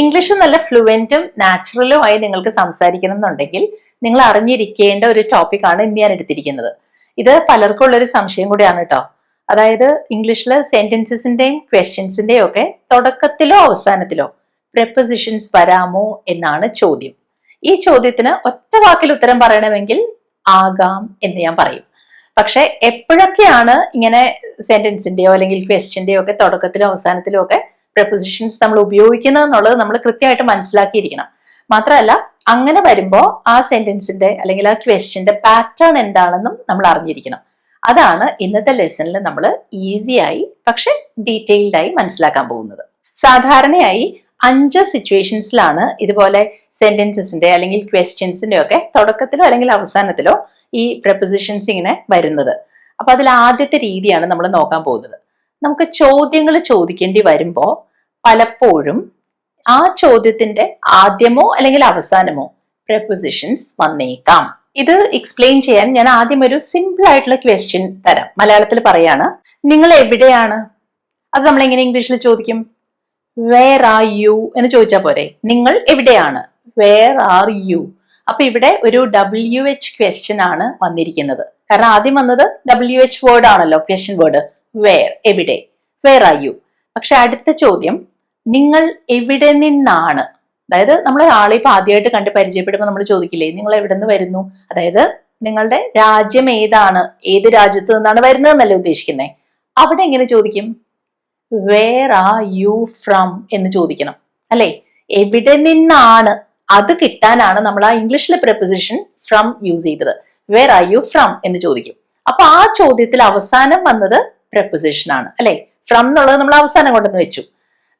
English നല്ല ഫ്ലുവന്റും നാച്ചുറലും ആയി നിങ്ങൾക്ക് സംസാരിക്കണം എന്നുണ്ടെങ്കിൽ നിങ്ങൾ അറിഞ്ഞിരിക്കേണ്ട ഒരു ടോപ്പിക്കാണ് ഇന്ന് ഞാൻ എടുത്തിരിക്കുന്നത്. ഇത് പലർക്കും ഉള്ളൊരു സംശയം കൂടിയാണ് കേട്ടോ അതായത് ഇംഗ്ലീഷിൽ സെന്റൻസസിന്റെയും ക്വസ്റ്റ്യൻസിന്റെയും ഒക്കെ തുടക്കത്തിലോ അവസാനത്തിലോ പ്രപ്പോസിഷൻസ് വരാമോ എന്നാണ് ചോദ്യം. ഈ ചോദ്യത്തിന് ഒറ്റ വാക്കിൽ ഉത്തരം പറയണമെങ്കിൽ ആകാം എന്ന് ഞാൻ പറയും. പക്ഷെ എപ്പോഴൊക്കെയാണ് ഇങ്ങനെ സെന്റൻസിന്റെയോ അല്ലെങ്കിൽ ക്വസ്റ്റ്യന്റെയോ ഒക്കെ തുടക്കത്തിലോ അവസാനത്തിലോ ഒക്കെ പ്രപ്പോസിഷൻസ് നമ്മൾ ഉപയോഗിക്കുന്നത് എന്നുള്ളത് നമ്മൾ കൃത്യമായിട്ട് മനസ്സിലാക്കിയിരിക്കണം. മാത്രമല്ല അങ്ങനെ വരുമ്പോൾ ആ സെന്റൻസിന്റെ അല്ലെങ്കിൽ ആ ക്വസ്റ്റ്യന്റെ പാറ്റേൺ എന്താണെന്നും നമ്മൾ അറിഞ്ഞിരിക്കണം. അതാണ് ഇന്നത്തെ ലെസണിൽ നമ്മൾ ഈസിയായി പക്ഷെ ഡീറ്റെയിൽഡ് ആയി മനസ്സിലാക്കാൻ പോകുന്നത്. സാധാരണയായി അഞ്ച് സിറ്റുവേഷൻസിലാണ് ഇതുപോലെ സെന്റൻസസിന്റെ അല്ലെങ്കിൽ ക്വസ്റ്റ്യൻസിന്റെ ഒക്കെ തുടക്കത്തിലോ അല്ലെങ്കിൽ അവസാനത്തിലോ ഈ പ്രപ്പോസിഷൻസ് ഇങ്ങനെ വരുന്നത്. അപ്പൊ അതിൽ ആദ്യത്തെ രീതിയാണ് നമ്മൾ നോക്കാൻ പോകുന്നത്. നമുക്ക് ചോദ്യങ്ങൾ ചോദിക്കേണ്ടി വരുമ്പോൾ പലപ്പോഴും ആ ചോദ്യത്തിന്റെ ആദ്യമോ അല്ലെങ്കിൽ അവസാനമോ പ്രപ്പോസിഷൻസ് വന്നേക്കാം. ഇത് എക്സ്പ്ലെയിൻ ചെയ്യാൻ ഞാൻ ആദ്യം ഒരു സിമ്പിൾ ആയിട്ടുള്ള ക്വസ്റ്റ്യൻ തരാം. മലയാളത്തിൽ പറയാണ് നിങ്ങൾ എവിടെയാണ്? അത് നമ്മൾ എങ്ങനെ ഇംഗ്ലീഷിൽ ചോദിക്കും? വേർ ആർ യു എന്ന് ചോദിച്ചാൽ പോരെ. നിങ്ങൾ എവിടെയാണ്? വേർ ആർ യു അപ്പൊ ഇവിടെ ഒരു ഡബ്ല്യു എച്ച് ക്വസ്റ്റ്യൻ ആണ് വന്നിരിക്കുന്നത്. കാരണം ആദ്യം വന്നത് ഡബ്ല്യു എച്ച് വേർഡ് ആണല്ലോ ക്വസ്റ്റ്യൻ വേർഡ് വേർ എവിടെ? വേർ ആർ യു പക്ഷെ അടുത്ത ചോദ്യം നിങ്ങൾ എവിടെ നിന്നാണ്? അതായത് നമ്മൾ ആളെ ഇപ്പൊ ആദ്യമായിട്ട് കണ്ട് പരിചയപ്പെടുമ്പോൾ നമ്മൾ ചോദിക്കില്ലേ നിങ്ങൾ എവിടെ നിന്ന് വരുന്നു? അതായത് നിങ്ങളുടെ രാജ്യം ഏതാണ്? ഏത് രാജ്യത്ത് നിന്നാണ് വരുന്നതെന്നല്ലേ ഉദ്ദേശിക്കുന്നത് അവിടെ എങ്ങനെ ചോദിക്കും? വേർ ആർ യു ഫ്രം എന്ന് ചോദിക്കണം. അല്ലേ? എവിടെ നിന്നാണ്? അത് കിട്ടാനാണ് നമ്മൾ ആ ഇംഗ്ലീഷിലെ പ്രപ്പസിഷൻ ഫ്രം യൂസ് ചെയ്തത്. വേർ ആർ യു ഫ്രം എന്ന് ചോദിക്കും. അപ്പൊ ആ ചോദ്യത്തിൽ അവസാനം വന്നത് പ്രപ്പോസിഷൻ ആണ്. അല്ലെ? ഫ്രം എന്നുള്ളത് നമ്മൾ അവസാനം കൊണ്ടുവന്ന് വെച്ചു.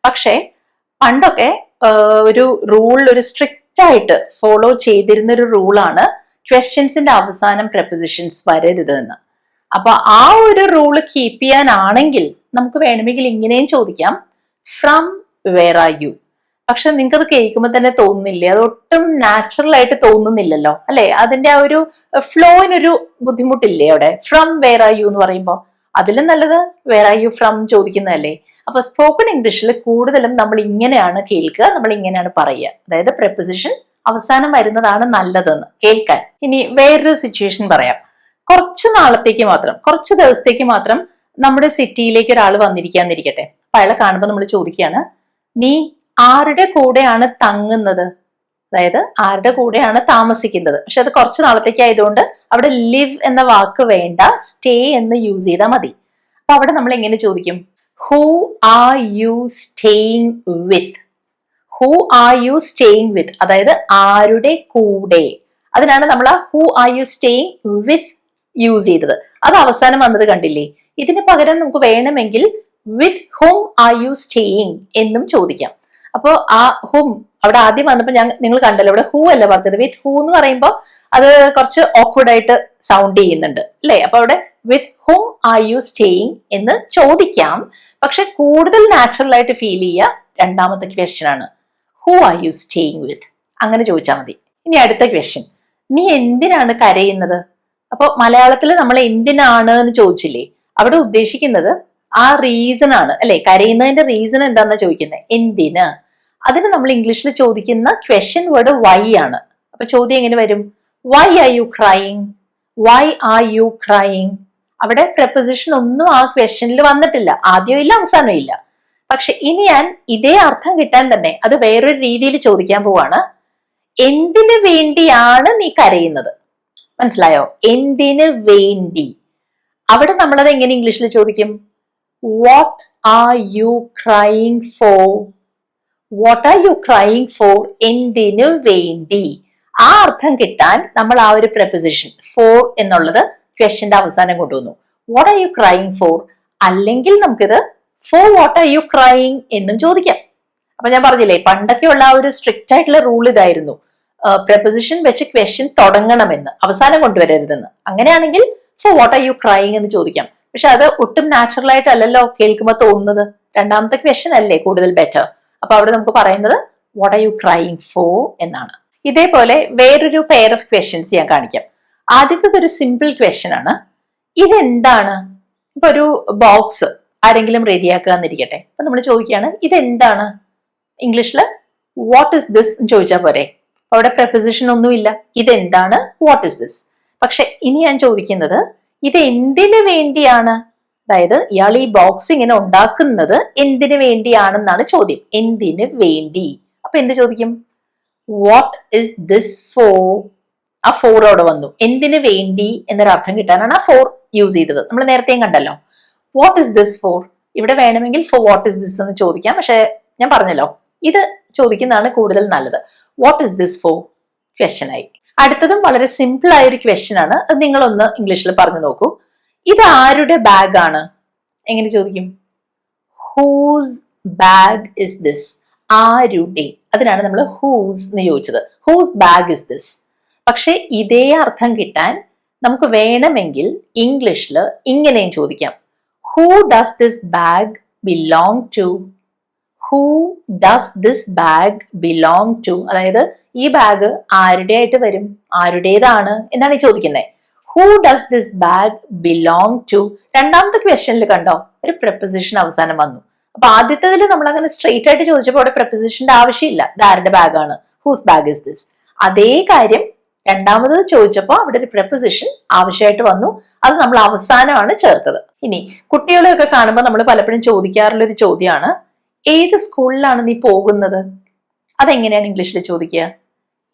പക്ഷേ പണ്ടൊക്കെ ഒരു റൂൾ ഒരു സ്ട്രിക്റ്റ് ആയിട്ട് ഫോളോ ചെയ്തിരുന്ന ഒരു റൂളാണ് ക്വസ്റ്റ്യൻസിന്റെ അവസാനം പ്രപ്പോസിഷൻസ് വരരുത് എന്ന്. അപ്പൊ ആ ഒരു റൂൾ കീപ്പ് ചെയ്യാനാണെങ്കിൽ നമുക്ക് വേണമെങ്കിൽ ഇങ്ങനെയും ചോദിക്കാം. ഫ്രം വേർ ആർ യു പക്ഷെ നിങ്ങൾക്കത് കേൾക്കുമ്പോൾ തന്നെ തോന്നുന്നില്ലേ? അത് ഒട്ടും നാച്ചുറൽ ആയിട്ട് തോന്നുന്നില്ലല്ലോ അല്ലെ? അതിന്റെ ആ ഒരു ഫ്ലോയിനൊരു ബുദ്ധിമുട്ടില്ലേ അവിടെ? ഫ്രം വേർ ആർ യു എന്ന് പറയുമ്പോൾ. അതിലും നല്ലത് വേർ ആർ യു ഫ്രം ചോദിക്കുന്നതല്ലേ. അപ്പൊ സ്പോക്കൺ ഇംഗ്ലീഷിൽ കൂടുതലും നമ്മൾ ഇങ്ങനെയാണ് കേൾക്കുക നമ്മൾ ഇങ്ങനെയാണ് പറയുക. അതായത് പ്രെപ്പോസിഷൻ അവസാനം വരുന്നതാണ് നല്ലതെന്ന് കേൾക്കാൻ. ഇനി വേറൊരു സിറ്റുവേഷൻ പറയാം. കുറച്ച് നാളത്തേക്ക് മാത്രം കുറച്ച് ദിവസത്തേക്ക് മാത്രം നമ്മുടെ സിറ്റിയിലേക്ക് ഒരാൾ വന്നിരിക്കാന്നിരിക്കട്ടെ. അപ്പൊ അയാളെ കാണുമ്പോൾ നമ്മൾ ചോദിക്കുകയാണ് നീ ആരുടെ കൂടെയാണ് തങ്ങുന്നത്? അതായത് ആരുടെ കൂടെയാണ് താമസിക്കുന്നത്. പക്ഷെ അത് കുറച്ച് നാളത്തേക്ക് ആയതുകൊണ്ട് അവിടെ ലിവ് എന്ന വാക്ക് വേണ്ട സ്റ്റേ എന്ന് യൂസ് ചെയ്താൽ മതി. അപ്പൊ അവിടെ നമ്മൾ എങ്ങനെ ചോദിക്കും? Who are you staying with who are you staying with അതായത് ആരുടെ കൂടെ? അതിനാണ് നമ്മൾ who are you staying with use ചെയ്തത്. അത് അവസാനം വന്നത് കണ്ടില്ലേ? ഇതിന് പകരം നമുക്ക് വേണമെങ്കിൽ with whom are you staying എന്നും ചോദിക്കാം. അപ്പോൾ ആ ഹും അവിടെ ആദ്യം വന്നപ്പോൾ ഞാൻ നിങ്ങൾ കണ്ടല്ലോ ഇവിടെ ഹൂ അല്ല പറഞ്ഞത്? വിത്ത് ഹൂ എന്ന് പറയുമ്പോൾ അത് കുറച്ച് ഓക്വേർഡ് ആയിട്ട് സൗണ്ട് ചെയ്യുന്നുണ്ട് അല്ലേ? അപ്പൊ അവിടെ with whom are you staying എന്ന് ചോദിക്കാം. പക്ഷെ കൂടുതൽ നാച്ചുറൽ ആയിട്ട് ഫീൽ ചെയ്യുക രണ്ടാമത്തെ ക്വസ്റ്റ്യൻ ആണ്. Who are you staying with അങ്ങനെ ചോദിച്ചാൽ മതി. ഇനി അടുത്ത ക്വസ്റ്റ്യൻ നീ എന്തിനാണ് കരയുന്നത്? അപ്പോൾ മലയാളത്തിൽ നമ്മൾ എന്തിനാണ് എന്ന് ചോദിച്ചില്ലേ? അവിടെ ഉദ്ദേശിക്കുന്നത് ആ റീസൺ ആണ് അല്ലെ? കരയുന്നതിന്റെ റീസൺ എന്താണെന്ന് ചോദിക്കുന്നത് എന്തിന്? അതിന് നമ്മൾ ഇംഗ്ലീഷിൽ ചോദിക്കുന്ന ക്വസ്റ്റ്യൻ വേർഡ് വൈ ആണ്. അപ്പൊ ചോദ്യം എങ്ങനെ വരും? Why are you crying why are you crying അവിടെ പ്രപ്പോസിഷൻ ഒന്നും ആ ക്വസ്റ്റ്യനിൽ വന്നിട്ടില്ല. ആദ്യവും ഇല്ല അവസാനവും ഇല്ല. പക്ഷെ ഇനി ഞാൻ ഇതേ അർത്ഥം കിട്ടാൻ തന്നെ അത് വേറൊരു രീതിയിൽ ചോദിക്കാൻ പോവാണ്. എന്തിനു വേണ്ടിയാണ് നീ കരയുന്നത്? മനസ്സിലായോ? എന്തിനു വേണ്ടി? അവിടെ നമ്മളത് എങ്ങനെ ഇംഗ്ലീഷിൽ ചോദിക്കും? What are you crying for what are you crying for എന്തിനു വേണ്ടി? ആ അർത്ഥം കിട്ടാൻ നമ്മൾ ആ ഒരു പ്രപ്പോസിഷൻ ഫോർ എന്നുള്ളത് ക്വസ്റ്റ്യന്റെ അവസാനം കൊണ്ടുവന്നു. What are you crying for അല്ലെങ്കിൽ നമുക്കിത് for what are you crying എന്നും ചോദിക്കാം. അപ്പൊ ഞാൻ പറഞ്ഞില്ലേ പണ്ടൊക്കെയുള്ള ആ ഒരു സ്ട്രിക്റ്റ് ആയിട്ടുള്ള റൂൾ ഇതായിരുന്നു. പ്രപ്പോസിഷൻ വെച്ച് ക്വസ്റ്റ്യൻ തുടങ്ങണമെന്ന് അവസാനം കൊണ്ടുവരരുതെന്ന്. അങ്ങനെയാണെങ്കിൽ for what are you crying എന്ന് ചോദിക്കാം. പക്ഷെ അത് ഒട്ടും നാച്ചുറൽ ആയിട്ടല്ലല്ലോ കേൾക്കുമ്പോൾ തോന്നുന്നത്. രണ്ടാമത്തെ ക്വസ്റ്റ്യൻ അല്ലേ കൂടുതൽ ബെറ്റർ അപ്പൊ അവിടെ നമുക്ക് പറയുന്നത് what are you crying for എന്നാണ്. ഇതേപോലെ വേറൊരു പെയർ ഓഫ് ക്വസ്റ്റ്യൻസ് ഞാൻ കാണിക്കാം. ആദ്യത്തെ ഒരു സിമ്പിൾ ക്വസ്റ്റ്യൻ ആണ്. ഇതെന്താണ്? ഇപ്പൊ ഒരു ബോക്സ് ആരെങ്കിലും റെഡിയാക്കുക എന്നിരിക്കട്ടെ. അപ്പൊ നമ്മൾ ചോദിക്കുകയാണ് ഇതെന്താണ്? ഇംഗ്ലീഷിൽ വാട്ട് ഇസ് ദിസ് ചോദിച്ചാൽ പോരെ. അവിടെ പ്രപ്പോസിഷൻ ഒന്നുമില്ല ഇതെന്താണ്? വാട്ട് ഇസ് ദിസ് പക്ഷെ ഇനി ഞാൻ ചോദിക്കുന്നത് ഇത് എന്തിനു വേണ്ടിയാണ്? അതായത് ഇയാൾ ഈ ബോക്സ് ഇങ്ങനെ ഉണ്ടാക്കുന്നത് എന്തിനു വേണ്ടിയാണെന്നാണ് ചോദ്യം. എന്തിനു വേണ്ടി? അപ്പൊ എന്ത് ചോദിക്കും? വാട്ട് ഇസ് ദിസ് ഫോർ ആ ഫോർ അവിടെ വന്നു. എന്തിനു വേണ്ടി എന്നൊരു അർത്ഥം കിട്ടാനാണ് ആ ഫോർ യൂസ് ചെയ്തത്. നമ്മൾ നേരത്തെയും കണ്ടല്ലോ. വാട്ട് ഇസ് ദിസ് ഫോർ ഇവിടെ വേണമെങ്കിൽ ഫോർ വാട്ട് ഇസ് ദിസ് എന്ന് ചോദിക്കാം. പക്ഷെ ഞാൻ പറഞ്ഞല്ലോ ഇത് ചോദിക്കുന്നതാണ് കൂടുതൽ നല്ലത്. What is this for question ആയി. അടുത്തതും വളരെ സിമ്പിൾ ആയ ഒരു ക്വസ്റ്റ്യൻ ആണ്. അത് നിങ്ങളൊന്ന് ഇംഗ്ലീഷിൽ പറഞ്ഞു നോക്കൂ. ഇത് ആരുടെ ബാഗ് ആണ് എങ്ങനെ ചോദിക്കും? ഹൂസ് ബാഗ് ഇസ് ദിസ് ആരുടെ? അതിനാണ് നമ്മൾ ഹൂസ് എന്ന് ചോദിച്ചത്. ഹൂസ് ബാഗ് ഇസ് ദിസ് പക്ഷെ ഇതേ അർത്ഥം കിട്ടാൻ നമുക്ക് വേണമെങ്കിൽ ഇംഗ്ലീഷിൽ ഇങ്ങനെയും ചോദിക്കാം. Who does this bag belong to who does this bag belong to അതായത് ഈ ബാഗ് ആരുടെ ആയിട്ട് വരും? ആരുടേതാണ്? എന്നാണ് ഈ ചോദിക്കുന്നത് who does this bag belong to രണ്ടാമത്തെ ക്വസ്റ്റ്യനിൽ കണ്ടോ? ഒരു പ്രപ്പോസിഷൻ അവസാനം വന്നു. അപ്പൊ ആദ്യത്തേതിൽ നമ്മൾ അങ്ങനെ സ്ട്രെയിറ്റ് ആയിട്ട് ചോദിച്ചപ്പോൾ അവിടെ പ്രപ്പോസിഷന്റെ ആവശ്യമില്ല. ഇത് ആരുടെ ആണ്? ഹൂസ് ബാഗ് ഇസ് ദിസ് അതേ കാര്യം രണ്ടാമത് ചോദിച്ചപ്പോൾ അവിടെ ഒരു പ്രപ്പോസിഷൻ ആവശ്യമായിട്ട് വന്നു. അത് നമ്മൾ അവസാനമാണ് ചേർത്തത്. ഇനി കുട്ടികളെയൊക്കെ കാണുമ്പോൾ നമ്മൾ പലപ്പോഴും ചോദിക്കാറുള്ള ഒരു ചോദ്യമാണ്. ഏത് സ്കൂളിലാണ് നീ പോകുന്നത്? അതെങ്ങനെയാണ് ഇംഗ്ലീഷിൽ ചോദിക്കുക?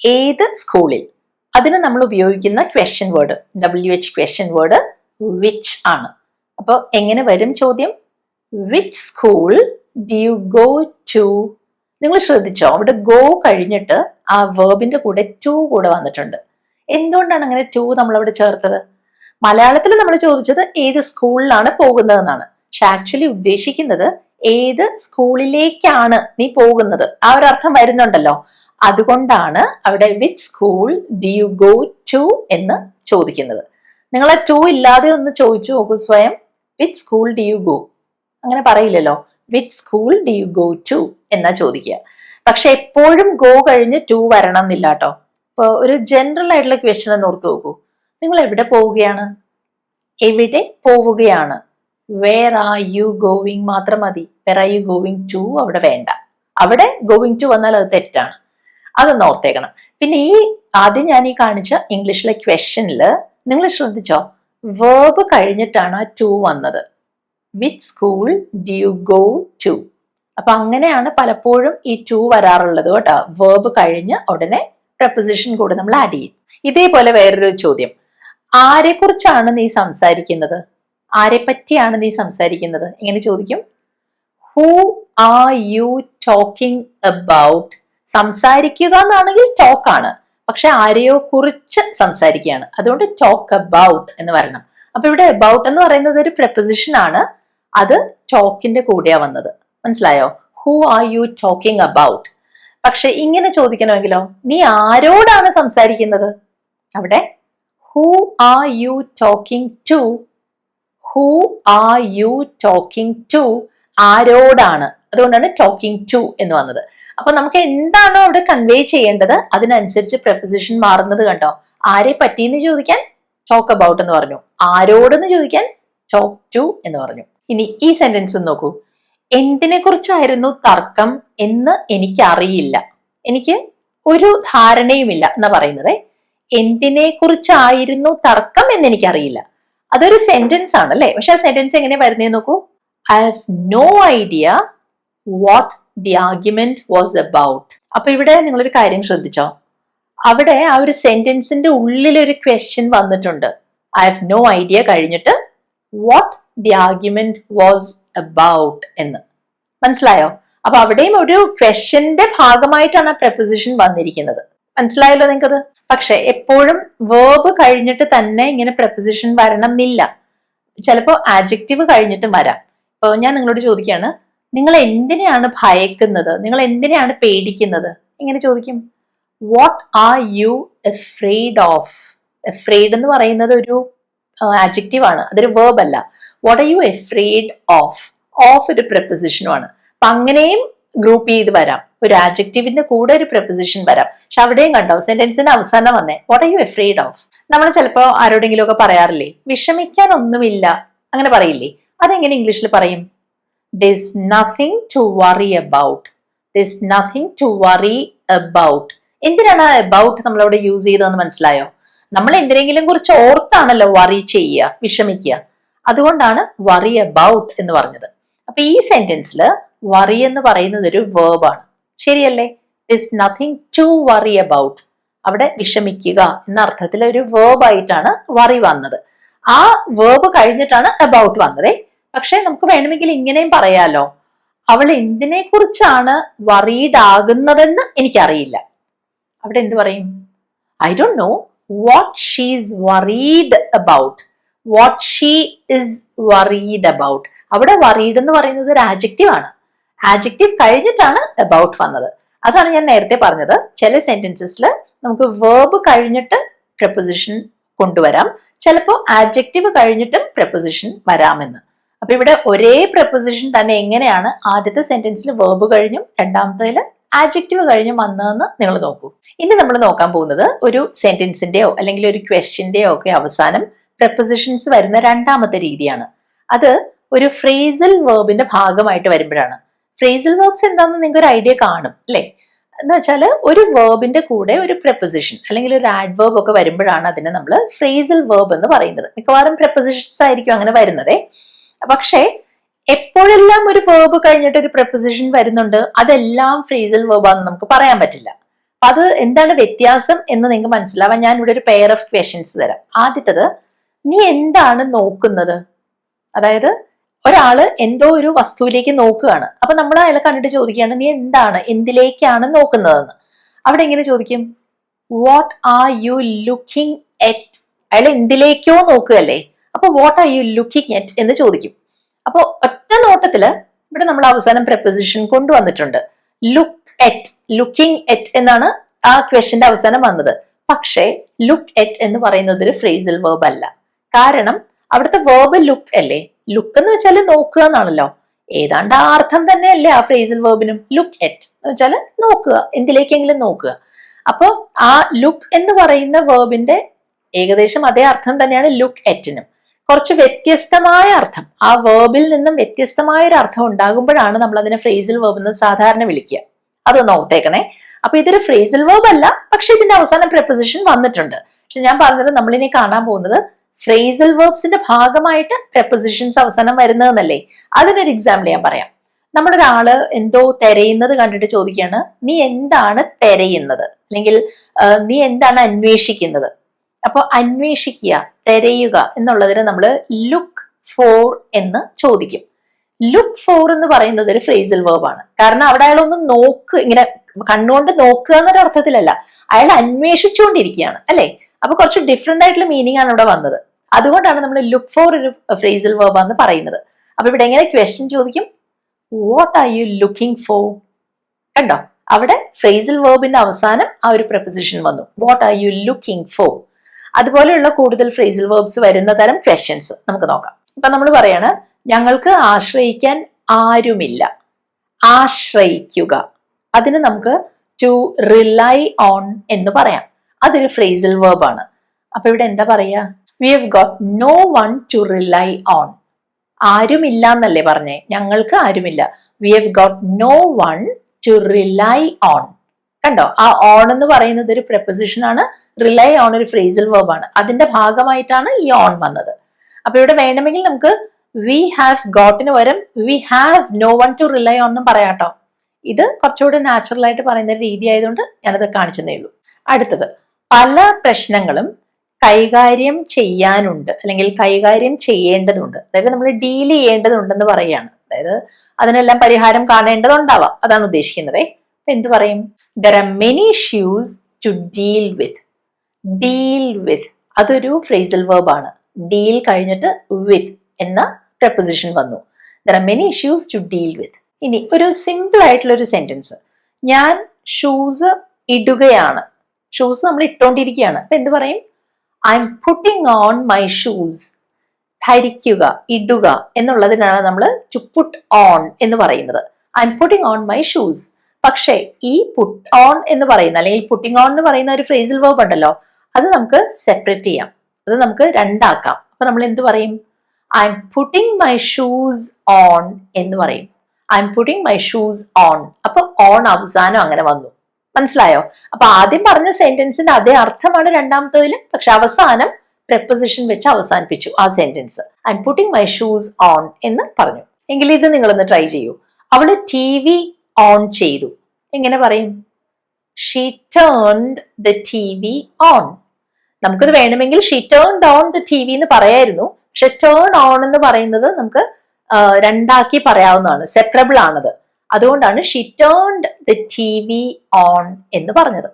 ഏത് സ്കൂളിൽ അതിന് നമ്മൾ ഉപയോഗിക്കുന്ന question word W H question word which ആണ്. അപ്പോൾ എങ്ങനെ വരും ചോദ്യം? Which school do you go to നിങ്ങൾ ശ്രദ്ധിച്ചോ അവിടെ ഗോ കഴിഞ്ഞിട്ട് ആ വേർബിന്റെ കൂടെ ടു കൂടെ വന്നിട്ടുണ്ട്. എന്തുകൊണ്ടാണ് അങ്ങനെ ടു നമ്മൾ അവിടെ ചേർത്തത്? മലയാളത്തിൽ നമ്മൾ ചോദിച്ചത് ഏത് സ്കൂളിലാണ് പോകുന്നതെന്നാണ്. പക്ഷെ ആക്ച്വലി ഉദ്ദേശിക്കുന്നത് ഏത് സ്കൂളിലേക്കാണ് നീ പോകുന്നത്. ആ ഒരു അർത്ഥം വരുന്നുണ്ടല്ലോ. അതുകൊണ്ടാണ് അവിടെ which school do you go to എന്ന് ചോദിക്കുന്നത്. നിങ്ങൾ ആ ടു ഇല്ലാതെ ഒന്ന് ചോദിച്ചു നോക്കൂ സ്വയം. Which school do you go അങ്ങനെ പറയില്ലല്ലോ. Which school do you go to എന്നാ ചോദിക്കുക. പക്ഷെ എപ്പോഴും ഗോ കഴിഞ്ഞ് ടു വരണം എന്നില്ല കേട്ടോ ഇപ്പൊ ഒരു ജനറൽ ആയിട്ടുള്ള ക്വസ്റ്റ്യൻ എന്ന് ഓർത്ത് നോക്കൂ. നിങ്ങൾ എവിടെ പോവുകയാണ്? എവിടെ പോവുകയാണ്? വേർ ആർ യു ഗോവിങ് മാത്രം മതി. Where are you going to അവിടെ വേണ്ട. അവിടെ ഗോവിങ് ടു വന്നാൽ അത് തെറ്റാണ്. അതൊന്ന് ഓർത്തേക്കണം. പിന്നെ ഈ ആദ്യം ഞാൻ ഈ കാണിച്ച ഇംഗ്ലീഷിലെ ക്വസ്റ്റ്യനിൽ നിങ്ങൾ ശ്രദ്ധിച്ചോ? വേർബ് കഴിഞ്ഞിട്ടാണ് ആ ടു വന്നത്. Which school do you go to അപ്പൊ അങ്ങനെയാണ് പലപ്പോഴും ഈ ടു വരാറുള്ളത് കേട്ടോ. വേർബ് കഴിഞ്ഞ് ഉടനെ പ്രപ്പോസിഷൻ കൂടെ നമ്മൾ ആഡ് ചെയ്യും. ഇതേപോലെ വേറൊരു ചോദ്യം. ആരെക്കുറിച്ചാണ് നീ സംസാരിക്കുന്നത്? ആരെ പറ്റിയാണ് നീ സംസാരിക്കുന്നത്? എങ്ങനെ ചോദിക്കും. Who are you talking about സംസാരിക്കുക എന്നാണെങ്കിൽ ടോക്ക് ആണ്. പക്ഷെ ആരെയോ കുറിച്ച് സംസാരിക്കുകയാണ്. അതുകൊണ്ട് ടോക്ക് അബൌട്ട് എന്ന് പറയണം. അപ്പൊ ഇവിടെ അബൌട്ട് എന്ന് പറയുന്നത് ഒരു പ്രപ്പോസിഷൻ ആണ്. അത് ടോക്കിന്റെ കൂടെയാ വന്നത്. മനസ്സിലായോ? Who are you talking about പക്ഷെ ഇങ്ങനെ ചോദിക്കണമെങ്കിലോ? നീ ആരോടാണ് സംസാരിക്കുന്നത്? അവിടെ who are you talking to who are you talking to ആരോടാണ്? അതുകൊണ്ടാണ് ടോക്കിംഗ് ടു എന്ന് വന്നത്. അപ്പൊ നമുക്ക് എന്താണോ അവിടെ കൺവേ ചെയ്യേണ്ടത് അതിനനുസരിച്ച് പ്രപ്പസിഷൻ മാറുന്നത് കണ്ടോ? ആരെ പറ്റിയെന്ന് ചോദിക്കാൻ ടോക്ക് അബൌട്ട് എന്ന് പറഞ്ഞു. ആരോടെന്ന് ചോദിക്കാൻ ടോക്ക് ടു എന്ന് പറഞ്ഞു. ഇനി ഈ സെന്റൻസ് നോക്കൂ. എന്തിനെ കുറിച്ചായിരുന്നു തർക്കം എന്ന് എനിക്കറിയില്ല. എനിക്ക് ഒരു ധാരണയുമില്ല എന്ന് പറയുന്നത്. എന്തിനെ കുറിച്ചായിരുന്നു തർക്കം എന്ന് എനിക്കറിയില്ല. അതൊരു സെന്റൻസ് ആണ് അല്ലേ പക്ഷെ ആ സെന്റൻസ് എങ്ങനെ വരുന്നേ നോക്കൂ. I have no idea what the argument was about അപ്പൊ ഇവിടെ നിങ്ങളൊരു കാര്യം ശ്രദ്ധിച്ചോ? അവിടെ ആ ഒരു സെന്റൻസിന്റെ ഉള്ളിൽ ഒരു ക്വസ്റ്റ്യൻ വന്നിട്ടുണ്ട്. ഐ ഹാവ് നോ ഐഡിയ കഴിഞ്ഞിട്ട് what the argument was about എന്ന്. മനസ്സിലായോ? അപ്പൊ അവിടെയും ഒരു ക്വസ്റ്റ്യന്റെ ഭാഗമായിട്ടാണ് ആ പ്രപ്പോസിഷൻ വന്നിരിക്കുന്നത്. മനസ്സിലായല്ലോ നിങ്ങൾക്കത്? പക്ഷെ എപ്പോഴും വേർബ് കഴിഞ്ഞിട്ട് തന്നെ ഇങ്ങനെ പ്രപ്പോസിഷൻ വരണം എന്നില്ല ചിലപ്പോൾ ആജക്റ്റീവ് കഴിഞ്ഞിട്ടും വരാം. ഇപ്പോൾ ഞാൻ നിങ്ങളോട് ചോദിക്കുകയാണ് നിങ്ങൾ എന്തിനെയാണ് ഭയക്കുന്നത്? നിങ്ങൾ എന്തിനെയാണ് പേടിക്കുന്നത്? ഇങ്ങനെ ചോദിക്കും. What are you afraid of afraid എന്ന് പറയുന്നത് ഒരു ആഡ്ജക്റ്റീവ് ആണ്. അതൊരു വേർബ് അല്ല. What are you afraid of of ഒരു പ്രപ്പോസിഷനുമാണ് അപ്പൊ അങ്ങനെയും ഗ്രൂപ്പ് ചെയ്ത് വരാം. ഒരു ആജക്റ്റീവിന്റെ കൂടെ ഒരു പ്രെപ്പോസിഷൻ വരാം. പക്ഷെ അവിടെയും കണ്ടോ സെന്റൻസിന്റെ അവസാനം വന്നേ. What are you afraid of നമ്മൾ ചിലപ്പോൾ ആരോടെങ്കിലും ഒക്കെ പറയാറില്ലേ വിഷമിക്കാൻ ഒന്നുമില്ല. അങ്ങനെ പറയില്ലേ? അതെങ്ങനെ ഇംഗ്ലീഷിൽ പറയും? This nothing to worry about. This nothing to worry about. എന്തിനാണ് അബൌട്ട് നമ്മളവിടെ യൂസ് ചെയ്തതെന്ന് മനസ്സിലായോ? നമ്മൾ എന്തിനെങ്കിലും കുറിച്ച് ഓർത്താണല്ലോ വറി ചെയ്യുക വിഷമിക്കുക. അതുകൊണ്ടാണ് വറി അബൌട്ട് എന്ന് പറഞ്ഞത്. അപ്പൊ ഈ സെന്റൻസിൽ വറി എന്ന് പറയുന്നത് ഒരു വേർബാണ് ശരിയല്ലേ? This nothing to worry about അവിടെ വിഷമിക്കുക എന്ന അർത്ഥത്തിൽ ഒരു വേർബായിട്ടാണ് വറി വന്നത്. ആ വേർബ് കഴിഞ്ഞിട്ടാണ് അബൌട്ട് വന്നത്. പക്ഷെ നമുക്ക് വേണമെങ്കിൽ ഇങ്ങനെയും പറയാലോ. അവൾ എന്തിനെ കുറിച്ചാണ് വറീഡ് ആകുന്നതെന്ന് എനിക്കറിയില്ല. അവിടെ എന്ത് പറയും? I don't know what she's worried about what she is worried about അവിടെ വറീഡ് എന്ന് പറയുന്നത് ഒരു ആജക്റ്റീവ് ആണ്. ആജക്റ്റീവ് കഴിഞ്ഞിട്ടാണ് അബൌട്ട് വന്നത്. അതാണ് ഞാൻ നേരത്തെ പറഞ്ഞത്. ചില സെന്റൻസസിൽ നമുക്ക് വേർബ് കഴിഞ്ഞിട്ട് പ്രപ്പോസിഷൻ കൊണ്ടുവരാം. ചിലപ്പോൾ ആഡ്ജക്റ്റീവ് കഴിഞ്ഞിട്ടും പ്രപ്പോസിഷൻ വരാമെന്ന്. അപ്പൊ ഇവിടെ ഒരേ പ്രപ്പോസിഷൻ തന്നെ എങ്ങനെയാണ് ആദ്യത്തെ സെന്റൻസിൽ വേർബ് കഴിഞ്ഞും രണ്ടാമത്തേൽ ആഡ്ജക്റ്റീവ് കഴിഞ്ഞും വന്നതെന്ന് നിങ്ങൾ നോക്കൂ. ഇനി നമ്മൾ നോക്കാൻ പോകുന്നത് ഒരു സെന്റൻസിന്റെയോ അല്ലെങ്കിൽ ഒരു ക്വസ്റ്റ്യന്റെയോ ഒക്കെ അവസാനം പ്രപ്പോസിഷൻസ് വരുന്ന രണ്ടാമത്തെ രീതിയാണ്. അത് ഒരു ഫ്രേസൽ വേർബിന്റെ ഭാഗമായിട്ട് വരുമ്പോഴാണ്. ഫ്രേസൽ വേർബ്സ് എന്താണെന്ന് നിങ്ങൾക്ക് ഒരു ഐഡിയ കാണും അല്ലേ? എന്ന് വെച്ചാൽ ഒരു വേർബിന്റെ കൂടെ ഒരു പ്രപ്പോസിഷൻ അല്ലെങ്കിൽ ഒരു ആഡ്വേർബ് ഒക്കെ വരുമ്പോഴാണ് അതിനെ നമ്മൾ ഫ്രേസൽ വേർബ് എന്ന് പറയുന്നത്. മിക്കവാറും പ്രപ്പോസിഷൻസ് ആയിരിക്കും അങ്ങനെ വരുന്നത്. പക്ഷേ എപ്പോഴെല്ലാം ഒരു വേർബ് കഴിഞ്ഞിട്ട് ഒരു പ്രപ്പോസിഷൻ വരുന്നുണ്ട് അതെല്ലാം ഫ്രീസൽ വേർബാന്ന് നമുക്ക് പറയാൻ പറ്റില്ല. അപ്പൊ അത് എന്താണ് വ്യത്യാസം എന്ന് നിങ്ങൾക്ക് മനസ്സിലാവാൻ ഞാൻ ഇവിടെ ഒരു പെയർ ഓഫ് ക്വസ്റ്റ്യൻസ് തരാം. ആദ്യത്തത് നീ എന്താണ് നോക്കുന്നത്? അതായത് ഒരാൾ എന്തോ ഒരു വസ്തുവിലേക്ക് നോക്കുകയാണ്. അപ്പൊ നമ്മൾ അയാളെ കണ്ടിട്ട് ചോദിക്കുകയാണ് നീ എന്താണ് എന്തിലേക്കാണ് നോക്കുന്നതെന്ന്? അവിടെ എങ്ങനെ ചോദിക്കും? What are you looking at അയാൾ എന്തിലേക്കോ നോക്കുകയല്ലേ? അപ്പൊ what are you looking at എന്ന് ചോദിക്കും. അപ്പോൾ ഒറ്റ നോട്ടത്തിൽ ഇവിടെ നമ്മൾ അവസാനം പ്രപ്പോസിഷൻ കൊണ്ടുവന്നിട്ടുണ്ട്. ലുക്ക് എറ്റ് ലുക്കിംഗ് എറ്റ് എന്നാണ് ആ ക്വസ്റ്റ്യന്റെ അവസാനം വന്നത്. പക്ഷേ ലുക്ക് എറ്റ് എന്ന് പറയുന്നത് ഒരു ഫ്രേസൽ വേർബ് അല്ല. കാരണം അവിടുത്തെ വേർബ് ലുക്ക് അല്ലേ? ലുക്ക് എന്ന് വെച്ചാൽ നോക്കുക എന്നാണല്ലോ. ഏതാണ്ട് ആ അർത്ഥം തന്നെയല്ലേ ആ ഫ്രേസൽ വേർബിനും ലുക്ക് എറ്റ് എന്ന് വെച്ചാൽ നോക്കുക. എന്തിലേക്കെങ്കിലും നോക്കുക. അപ്പോൾ ആ ലുക്ക് എന്ന് പറയുന്ന വേർബിന്റെ ഏകദേശം അതേ അർത്ഥം തന്നെയാണ് ലുക്ക് എറ്റിനും കുറച്ച് വ്യത്യസ്തമായ അർത്ഥം. ആ വേർബിൽ നിന്നും വ്യത്യസ്തമായ ഒരു അർത്ഥം ഉണ്ടാകുമ്പോഴാണ് നമ്മൾ അതിനെ ഫ്രേസിൽ വേർബ് എന്ന് സാധാരണ വിളിക്കുക. അതൊന്ന് ഓർത്തേക്കണേ. അപ്പൊ ഇതൊരു ഫ്രേസിൽ വേർബ് അല്ല പക്ഷെ ഇതിന്റെ അവസാനം പ്രപ്പോസിഷൻ വന്നിട്ടുണ്ട്. പക്ഷെ ഞാൻ പറഞ്ഞത് നമ്മളിനി കാണാൻ പോകുന്നത് ഫ്രേസൽ വേർബ്സിന്റെ ഭാഗമായിട്ട് പ്രപ്പോസിഷൻസ് അവസാനം വരുന്നതെന്നല്ലേ? അതിനൊരു എക്സാമ്പിൾ ഞാൻ പറയാം. നമ്മുടെ ഒരാൾ എന്തോ തെരയുന്നത് കണ്ടിട്ട് ചോദിക്കുകയാണ് നീ എന്താണ് തെരയുന്നത്? അല്ലെങ്കിൽ നീ എന്താണ് അന്വേഷിക്കുന്നത്? അപ്പൊ അന്വേഷിക്കുക തിരയുക എന്നുള്ളതിന് നമ്മൾ ലുക്ക് ഫോർ എന്ന് ചോദിക്കും. ലുക്ക് ഫോർ എന്ന് പറയുന്നത് ഒരു ഫ്രേസൽ വേർബാണ് കാരണം അവിടെ അയാൾ ഒന്ന് നോക്ക് ഇങ്ങനെ കണ്ണുകൊണ്ട് നോക്കുക എന്നൊരു അർത്ഥത്തിലല്ല. അയാൾ അന്വേഷിച്ചുകൊണ്ടിരിക്കുകയാണ് അല്ലേ? അപ്പൊ കുറച്ച് ഡിഫറെന്റ് ആയിട്ടുള്ള മീനിങ് ആണ് ഇവിടെ വന്നത്. അതുകൊണ്ടാണ് നമ്മൾ ലുക്ക് ഫോർ ഒരു ഫ്രേസൽ വേർബ് എന്ന് പറയുന്നത്. അപ്പൊ ഇവിടെ എങ്ങനെ ക്വസ്റ്റ്യൻ ചോദിക്കും? What are you looking for കണ്ടോ? അവിടെ ഫ്രേസൽ വേർബിന്റെ അവസാനം ആ ഒരു പ്രപ്പോസിഷൻ വന്നു. What are you looking for അതുപോലെയുള്ള കൂടുതൽ ഫ്രേസൽ വേർബ്സ് വരുന്ന തരം ക്വസ്റ്റ്യൻസ് നമുക്ക് നോക്കാം. ഇപ്പൊ നമ്മൾ പറയാണ് ഞങ്ങൾക്ക് ആശ്രയിക്കാൻ ആരുമില്ല. ആശ്രയിക്കുക. അതിന് നമുക്ക് ടു റിലൈ ഓൺ എന്ന് പറയാം. അതൊരു ഫ്രേസൽ വേർബ് ആണ്. അപ്പൊ ഇവിടെ എന്താ പറയാ? We have got no one to rely on ആരുമില്ല എന്നല്ലേ പറഞ്ഞേ? ഞങ്ങൾക്ക് ആരുമില്ല. We have got no one to rely on കണ്ടോ? ആ ഓൺ എന്ന് പറയുന്നത് ഒരു പ്രപ്പസിഷൻ ആണ്. റിലൈ ഓൺ ഒരു ഫ്രേസൽ വേർബ് ആണ്. അതിന്റെ ഭാഗമായിട്ടാണ് ഈ ഓൺ വന്നത്. അപ്പൊ ഇവിടെ വേണമെങ്കിൽ നമുക്ക് വി ഹാവ് ഗോട്ടിന് പകരം we have no one to rely on എന്നും പറയാട്ടോ ഇത് കുറച്ചുകൂടി നാച്ചുറൽ ആയിട്ട് പറയുന്ന രീതി ആയതുകൊണ്ട് ഞാനത് കാണിച്ചതേ ഉള്ളൂ. അടുത്തത് പല പ്രശ്നങ്ങളും കൈകാര്യം ചെയ്യാനുണ്ട്. അല്ലെങ്കിൽ കൈകാര്യം ചെയ്യേണ്ടതുണ്ട്. അതായത് നമ്മൾ ഡീൽ ചെയ്യേണ്ടതുണ്ടെന്ന് പറയുകയാണ്. അതായത് അതിനെല്ലാം പരിഹാരം കാണേണ്ടതുണ്ടാവാം. അതാണ് ഉദ്ദേശിക്കുന്നത്. എന്ത് പറയും? There are many issues to deal with deal with അതൊരു ഫ്രേസൽ വേർബ് ആണ്. ഡീൽ കഴിഞ്ഞിട്ട് വിത്ത് എന്ന പ്രപ്പോസിഷൻ വന്നു. There are many issues to deal with ഇനി ഒരു സിമ്പിൾ ആയിട്ടുള്ള ഒരു സെന്റൻസ് ഞാൻ ഷൂസ് ഇടുകയാണ്. ഷൂസ് നമ്മൾ ഇട്ടുകൊണ്ടിരിക്കുകയാണ് അപ്പൊ എന്ത് പറയും? I'm putting on my shoes ധരിക്കുക ഇടുക എന്നുള്ളതിനാണ് നമ്മൾ ടു പുട്ട് ഓൺ എന്ന് പറയുന്നത്. I'm putting on my shoes പക്ഷേ ഈ പുട്ട് ഓൺ എന്ന് പറയുന്ന അല്ലെങ്കിൽ പുട്ടിങ് ഓൺ എന്ന് പറയുന്ന ഒരു ഫ്രേസിൽ വേർബ് ഉണ്ടല്ലോ അത് നമുക്ക് സെപ്പറേറ്റ് ചെയ്യാം. അത് നമുക്ക് രണ്ടാക്കാം. അപ്പൊ നമ്മൾ എന്ത് പറയും? I'm putting my shoes on എന്ന് പറയും. I'm putting my shoes on അപ്പൊ ഓൺ അവസാനം അങ്ങനെ വന്നു. മനസ്സിലായോ? അപ്പൊ ആദ്യം പറഞ്ഞ സെന്റൻസിന്റെ അതേ അർത്ഥമാണ് രണ്ടാമത്തതിൽ പക്ഷെ അവസാനം പ്രപ്പോസിഷൻ വെച്ച് അവസാനിപ്പിച്ചു ആ sentence I'm putting my shoes on എന്ന് പറഞ്ഞു. എങ്കിൽ ഇത് നിങ്ങളൊന്ന് ട്രൈ ചെയ്യൂ. അവൾ ടി വി ഓൺ ചെയ്തു. എങ്ങനെ പറയും? She turned the T V on നമുക്കത് വേണമെങ്കിൽ she turned on the T V എന്ന് പറയായിരുന്നു. പക്ഷെ ടേൺ ഓൺ എന്ന് പറയുന്നത് നമുക്ക് രണ്ടാക്കി പറയാവുന്നതാണ്. സെപ്പറബിൾ ആണത്. അതുകൊണ്ടാണ് she turned the T V on എന്ന് പറഞ്ഞത്.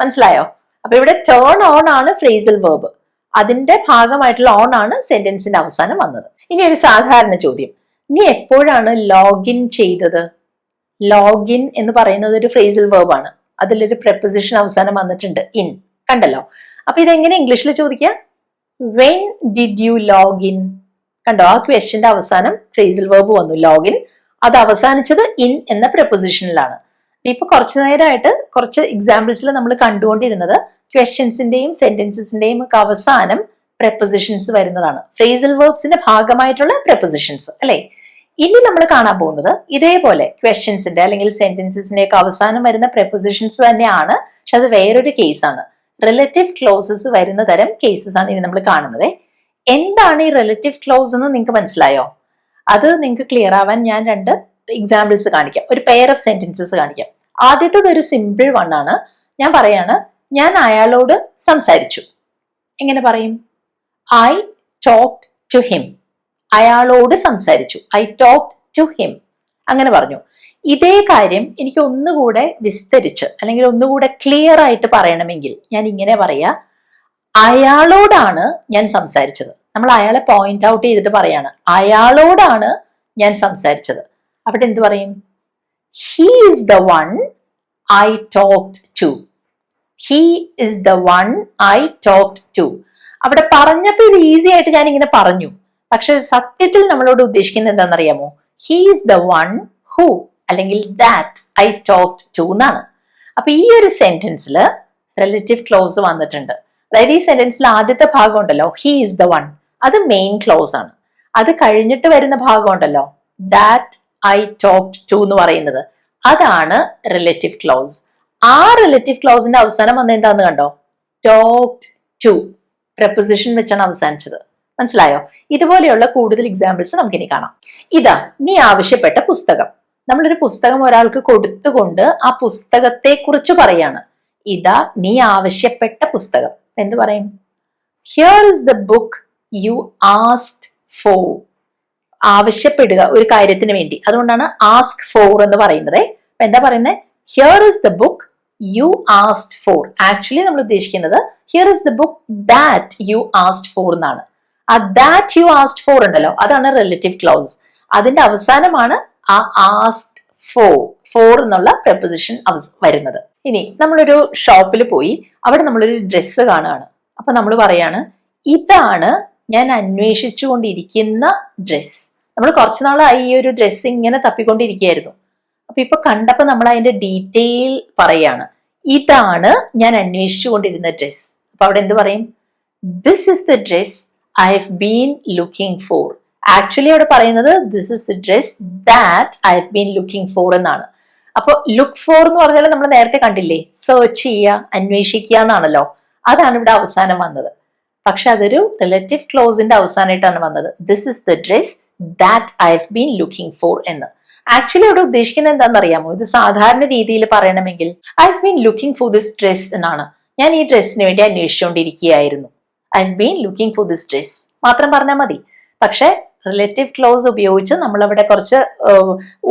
മനസ്സിലായോ? അപ്പൊ ഇവിടെ ടേൺ ഓൺ ആണ് ഫ്രേസൽ വേർബ് അതിന്റെ ഭാഗമായിട്ടുള്ള ഓൺ ആണ് സെന്റൻസിന്റെ അവസാനം വന്നത്. ഇനി ഒരു സാധാരണ ചോദ്യം. നീ എപ്പോഴാണ് ലോഗിൻ ചെയ്തത്? ലോഗിൻ എന്ന് പറയുന്നത് ഒരു ഫ്രേസൽ വേർബ് ആണ്. അതിലൊരു പ്രെപ്പോസിഷൻ അവസാനം വന്നിട്ടുണ്ട് ഇൻ കണ്ടല്ലോ? അപ്പൊ ഇതെങ്ങനെ ഇംഗ്ലീഷിൽ ചോദിക്കുക വെൻ ഡിഡ് യു ലോഗിൻ കണ്ടോ? ആ ക്വസ്റ്റ്യന്റെ അവസാനം ഫ്രേസൽ വേർബ് വന്നു. ലോഗിൻ അത് അവസാനിച്ചത് ഇൻ എന്ന പ്രെപ്പോസിഷനിലാണ് ഇപ്പൊ കുറച്ചു നേരമായിട്ട് കുറച്ച് എക്സാമ്പിൾസിൽ നമ്മൾ കണ്ടുകൊണ്ടിരുന്നത് ക്വസ്റ്റ്യൻസിന്റെയും സെന്റൻസസിന്റെയും ഒക്കെ അവസാനം പ്രെപ്പോസിഷൻസ് വരുന്നതാണ്. ഫ്രേസൽ വേർബ്സിന്റെ ഭാഗമായിട്ടുള്ള പ്രെപ്പോസിഷൻസ് അല്ലെ? ഇനി നമ്മൾ കാണാൻ പോകുന്നത് ഇതേപോലെ ക്വസ്റ്റ്യൻസിന്റെ അല്ലെങ്കിൽ സെന്റൻസിന്റെ ഒക്കെ അവസാനം വരുന്ന പ്രപ്പോസിഷൻസ് തന്നെയാണ്. പക്ഷെ അത് വേറൊരു കേസാണ് റിലേറ്റീവ് ക്ലോസസ് വരുന്ന തരം കേസസ് ആണ് ഇനി നമ്മൾ കാണുന്നത്. എന്താണ് ഈ റിലേറ്റീവ് ക്ലോസ് എന്ന് നിങ്ങൾക്ക് മനസ്സിലായോ? അത് നിങ്ങൾക്ക് ക്ലിയർ ആവാൻ ഞാൻ രണ്ട് എക്സാമ്പിൾസ് കാണിക്കാം. ഒരു പെയർ ഓഫ് സെന്റൻസസ് കാണിക്കാം. ആദ്യത്തത് ഒരു സിമ്പിൾ വൺ ആണ്. ഞാൻ പറയാണ് ഞാൻ അയാളോട് സംസാരിച്ചു. എങ്ങനെ പറയും? ഐ ടോക്ക് ടു ഹിം അയാളോട് സംസാരിച്ചു. ഐ ടോക്ക് ടു ഹിം അങ്ങനെ പറഞ്ഞു. ഇതേ കാര്യം എനിക്ക് ഒന്നുകൂടെ വിസ്തരിച്ച് അല്ലെങ്കിൽ ഒന്നുകൂടെ ക്ലിയർ ആയിട്ട് പറയണമെങ്കിൽ ഞാൻ ഇങ്ങനെ പറയാ. അയാളോടാണ് ഞാൻ സംസാരിച്ചത്. നമ്മൾ അയാളെ പോയിന്റ് ഔട്ട് ചെയ്തിട്ട് പറയാണ്. അയാളോടാണ് ഞാൻ സംസാരിച്ചത്. അവിടെ എന്ത് പറയും? He is the one I talk to he is the one I talk to അവിടെ പറഞ്ഞപ്പോൾ ഇത് ഈസി ആയിട്ട് ഞാൻ ഇങ്ങനെ പറഞ്ഞു. പക്ഷെ സത്യത്തിൽ നമ്മളോട് ഉദ്ദേശിക്കുന്നത് എന്താണെന്നറിയാമോ? ഹീസ് ദ വൺ ഹൂ അല്ലെങ്കിൽ ദാറ്റ് ഐ ടോക്ട് ടു എന്നാണ്. അപ്പൊ ഈ ഒരു സെന്റൻസിൽ റിലേറ്റീവ് ക്ലോസ് വന്നിട്ടുണ്ട്. അതായത് ഈ സെന്റൻസിൽ ആദ്യത്തെ ഭാഗം ഉണ്ടല്ലോ. ഹീ ഈസ് ദ വൺ അത് മെയിൻ ക്ലോസ് ആണ്. അത് കഴിഞ്ഞിട്ട് വരുന്ന ഭാഗം ഉണ്ടല്ലോ. ദാറ്റ് ഐ ടോക്ട് ടു എന്ന് പറയുന്നത്. അതാണ് റിലേറ്റീവ് ക്ലോസ് ആ റിലേറ്റീവ് ക്ലോസിന്റെ അവസാനം വന്ന എന്താന്ന് കണ്ടോ? ടോക്ട് ടു പ്രപ്പോസിഷൻ വെച്ചാണ് അവസാനിച്ചത്. മനസ്സിലായോ? ഇതുപോലെയുള്ള കൂടുതൽ എക്സാമ്പിൾസ് നമുക്ക് ഇനി കാണാം. ഇതാ നീ ആവശ്യപ്പെട്ട പുസ്തകം. നമ്മളൊരു പുസ്തകം ഒരാൾക്ക് കൊടുത്തുകൊണ്ട് ആ പുസ്തകത്തെ കുറിച്ച് പറയാണ്. ഇതാ നീ ആവശ്യപ്പെട്ട പുസ്തകം. എന്ത് പറയും? Here is the book you asked for ആവശ്യപ്പെടുക ഒരു കാര്യത്തിന് വേണ്ടി. അതുകൊണ്ടാണ് ആസ്ക് ഫോർ എന്ന് പറയുന്നത്. അപ്പൊ എന്താ പറയുന്നത് here is the book you asked for actually നമ്മൾ ഉദ്ദേശിക്കുന്നത് here is the book that you asked for എന്നാണ്. ദാറ്റ് യു ആസ്റ്റ് ഫോർ ഉണ്ടല്ലോ. അതാണ് റിലേറ്റീവ് ക്ലോസ് അതിന്റെ അവസാനമാണ് ആ ആസ്റ്റ് ഫോർ ഫോർ എന്നുള്ള പ്രപ്പോസിഷൻ വരുന്നത്. ഇനി നമ്മളൊരു ഷോപ്പിൽ പോയി അവിടെ നമ്മളൊരു ഡ്രസ്സ് കാണുകയാണ്. അപ്പൊ നമ്മൾ പറയാണ് ഇതാണ് ഞാൻ അന്വേഷിച്ചുകൊണ്ടിരിക്കുന്ന ഡ്രസ് നമ്മൾ കുറച്ചു നാളായി ഈ ഒരു ഡ്രസ്സ് ഇങ്ങനെ തപ്പിക്കൊണ്ടിരിക്കുകയായിരുന്നു. അപ്പൊ ഇപ്പൊ കണ്ടപ്പോ നമ്മൾ അതിന്റെ ഡീറ്റെയിൽ പറയാണ് ഇതാണ് ഞാൻ അന്വേഷിച്ചുകൊണ്ടിരുന്ന ഡ്രസ് അപ്പൊ അവിടെ എന്ത് പറയും? This is the dress I have been looking for actually അവിടെ പറയുന്നത് this is the dress that I have been looking for എന്നാണ്. അപ്പൊ ലുക്ക് ഫോർ എന്ന് പറഞ്ഞാൽ നമ്മൾ നേരത്തെ കണ്ടില്ലേ? സെർച്ച് ചെയ്യുക അന്വേഷിക്കുക എന്നാണല്ലോ. അതാണ് ഇവിടെ അവസാനം വന്നത്. പക്ഷെ അതൊരു റിലേറ്റീവ് ക്ലോസിന്റെ അവസാനമായിട്ടാണ് വന്നത്. This is the dress that I have been looking for എന്ന്. ആക്ച്വലി അവിടെ ഉദ്ദേശിക്കുന്നത് എന്താണെന്ന് അറിയാമോ? ഇത് സാധാരണ രീതിയിൽ പറയണമെങ്കിൽ I have been looking for this dress എന്നാണ്. ഞാൻ ഈ ഡ്രസ്സിന് വേണ്ടി അന്വേഷിച്ചുകൊണ്ടിരിക്കുകയായിരുന്നു. I have been looking for this dress മാത്രം പറഞ്ഞാൽ മതി. പക്ഷെ റിലേറ്റീവ് ക്ലോസ് ഉപയോഗിച്ച് നമ്മളവിടെ കുറച്ച്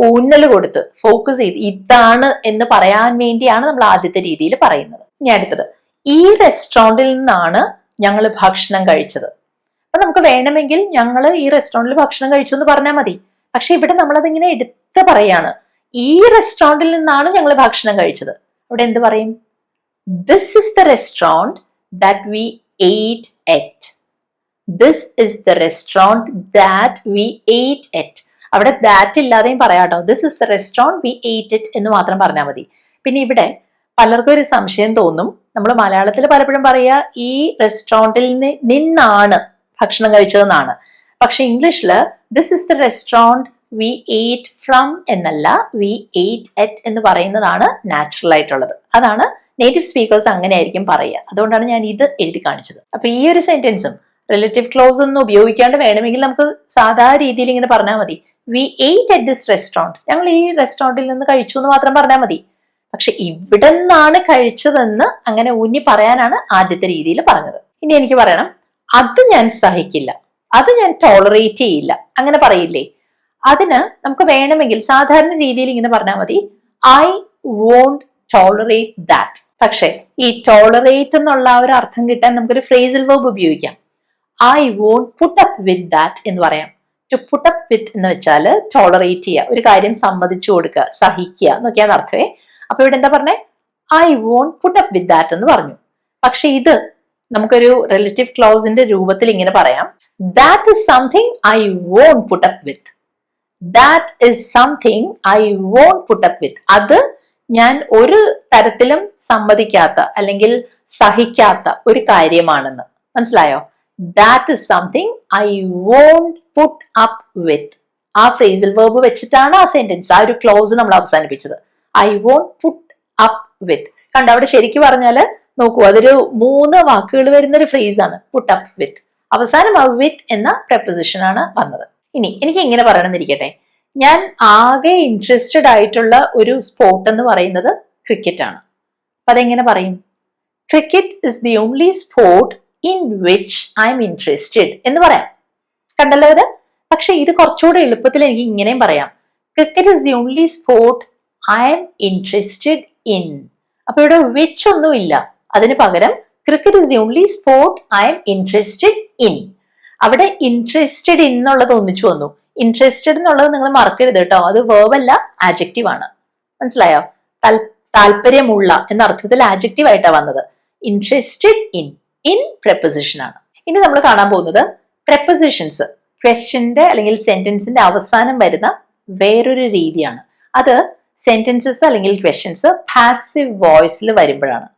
ഊന്നൽ കൊടുത്ത് ഫോക്കസ് ചെയ്ത് ഇതാണ് എന്ന് പറയാൻ വേണ്ടിയാണ് നമ്മൾ ആദ്യത്തെ രീതിയിൽ പറയുന്നത്. ഇനി അടുത്തത്. ഈ റെസ്റ്റോറന്റിൽ നിന്നാണ് ഞങ്ങൾ ഭക്ഷണം കഴിച്ചത്. അപ്പൊ നമുക്ക് വേണമെങ്കിൽ ഞങ്ങൾ ഈ റെസ്റ്റോറന്റിൽ ഭക്ഷണം കഴിച്ചു എന്ന് പറഞ്ഞാൽ മതി. പക്ഷെ ഇവിടെ നമ്മളതിങ്ങനെ എടുത്ത് പറയാണ്. ഈ റെസ്റ്റോറന്റിൽ നിന്നാണ് ഞങ്ങൾ ഭക്ഷണം കഴിച്ചത്. അവിടെ എന്ത് പറയും? This is the restaurant that we ate at. This is the restaurant that we ate at. അവിടെ ദാറ്റ് ഇല്ലാതെയും പറയാം കേട്ടോ. This is the restaurant we ate it എന്ന് മാത്രം പറഞ്ഞാൽ മതി. പിന്നെ ഇവിടെ പലർക്കും ഒരു സംശയം തോന്നും. നമ്മൾ മലയാളത്തിൽ പലപ്പോഴും പറയുക ഈ റെസ്റ്റോറന്റിൽ നിന്നാണ് ഭക്ഷണം കഴിച്ചതെന്നാണ്. പക്ഷെ ഇംഗ്ലീഷിൽ this is the restaurant we ate from എന്നല്ല വി എയ്റ്റ് എറ്റ് എന്ന് പറയുന്നതാണ് നാച്ചുറൽ ആയിട്ടുള്ളത്. അതാണ് നേറ്റീവ് സ്പീക്കേഴ്സ് അങ്ങനെ ആയിരിക്കും പറയുക. അതുകൊണ്ടാണ് ഞാൻ ഇത് എഴുതി കാണിച്ചത്. അപ്പൊ ഈ ഒരു സെന്റൻസും റിലേറ്റീവ് ക്ലോസ് ഒന്നും ഉപയോഗിക്കാണ്ട് വേണമെങ്കിൽ നമുക്ക് സാധാരണ രീതിയിൽ ഇങ്ങനെ പറഞ്ഞാൽ മതി. We ate at this restaurant ഞങ്ങൾ ഈ റെസ്റ്റോറന്റിൽ നിന്ന് കഴിച്ചു എന്ന് മാത്രം പറഞ്ഞാൽ മതി. പക്ഷെ ഇവിടെ നിന്നാണ് കഴിച്ചതെന്ന് അങ്ങനെ ഊന്നി പറയാനാണ് ആദ്യത്തെ രീതിയിൽ പറഞ്ഞത്. ഇനി എനിക്ക് പറയണം. അത് ഞാൻ സഹിക്കില്ല. അത് ഞാൻ ടോളറേറ്റ് ചെയ്യില്ല. അങ്ങനെ പറയില്ലേ? അതിന് നമുക്ക് വേണമെങ്കിൽ സാധാരണ രീതിയിൽ ഇങ്ങനെ പറഞ്ഞാൽ മതി. ഐ വോണ്ട് ടോളറേറ്റ് ദാറ്റ് പക്ഷേ ഈ ടോളറേറ്റ് എന്നുള്ള ഒരു അർത്ഥം കിട്ടാൻ നമുക്കൊരു ഫ്രേസൽ വേർബ് ഉപയോഗിക്കാം. I won't put up with that എന്ന് പറയാം. ടു പുട്ട് അപ്പ് വിത്ത് എന്ന് വെച്ചാൽ ടോളറേറ്റ് ചെയ്യുക ഒരു കാര്യം സമ്മതിച്ചു കൊടുക്കുക സഹിക്കുക എന്നൊക്കെയാണ് അർത്ഥമേ. അപ്പൊ ഇവിടെ എന്താ പറഞ്ഞേ? I won't put up with that എന്ന് പറഞ്ഞു. പക്ഷെ ഇത് നമുക്കൊരു റിലേറ്റീവ് ക്ലോസിന്റെ രൂപത്തിൽ ഇങ്ങനെ പറയാം. That is something I won't put up with that is something I won't put up with അത് ഞാൻ ഒരു തരത്തിലും സമ്മതിക്കാത്ത അല്ലെങ്കിൽ സഹിക്കാത്ത ഒരു കാര്യമാണെന്ന്. മനസ്സിലായോ? That is something I won't put up with ആ ഫ്രേസിൽ വേർബ് വെച്ചിട്ടാണ് ആ സെന്റൻസ് ആ ഒരു ക്ലോസ് നമ്മൾ അവസാനിപ്പിച്ചത്. I won't put up with കണ്ട അവിടെ ശരിക്കും പറഞ്ഞാൽ നോക്കൂ അതൊരു മൂന്ന് വാക്കുകൾ വരുന്ന ഒരു ഫ്രേസ് ആണ് പുട്ട് അപ്പ് വിത്ത് അവസാനം ആ വിത്ത് എന്ന പ്രെപ്പോസിഷൻ ആണ് വന്നത്. ഇനി എനിക്ക് ഇങ്ങനെ പറയണമെന്നിരിക്കട്ടെ. ഞാൻ ആകെ ഇൻട്രസ്റ്റഡ് ആയിട്ടുള്ള ഒരു സ്പോർട്ട് എന്ന് പറയുന്നത് ക്രിക്കറ്റ് ആണ്. അപ്പൊ അതെങ്ങനെ പറയും? Cricket is the only sport in which I'm interested എന്ന് പറയാം. കണ്ടല്ലോ ഇത്? പക്ഷെ ഇത് കുറച്ചുകൂടെ എളുപ്പത്തിൽ എനിക്ക് ഇങ്ങനെയും പറയാം. Cricket is the only sport I'm interested in അപ്പൊ ഇവിടെ വിച്ച് ഒന്നും ഇല്ല. അതിന് പകരം cricket is the only sport I'm interested in അവിടെ ഇൻട്രസ്റ്റഡ് ഇൻ എന്നുള്ളത് ഒന്നിച്ചു വന്നു. ഇൻട്രസ്റ്റഡ് എന്നുള്ളത് നിങ്ങൾ മറക്കരുത് കേട്ടോ. അത് വേർബ് അല്ല ആജക്റ്റീവ് ആണ്. മനസ്സിലായോ? താല്പര്യമുള്ള എന്ന അർത്ഥത്തിൽ ആജക്റ്റീവ് ആയിട്ടാണ് വന്നത്. ഇൻട്രസ്റ്റഡ് ഇൻ ഇൻ പ്രപ്പോസിഷൻ ആണ്. ഇനി നമ്മൾ കാണാൻ പോകുന്നത് പ്രപ്പോസിഷൻസ് ക്വസ്റ്റ്യന്റെ അല്ലെങ്കിൽ സെന്റൻസിന്റെ അവസാനം വരുന്ന വേറൊരു രീതിയാണ്. അത് സെന്റൻസസ് അല്ലെങ്കിൽ ക്വസ്റ്റ്യൻസ് പാസീവ് വോയിസിൽ വരുമ്പോഴാണ്.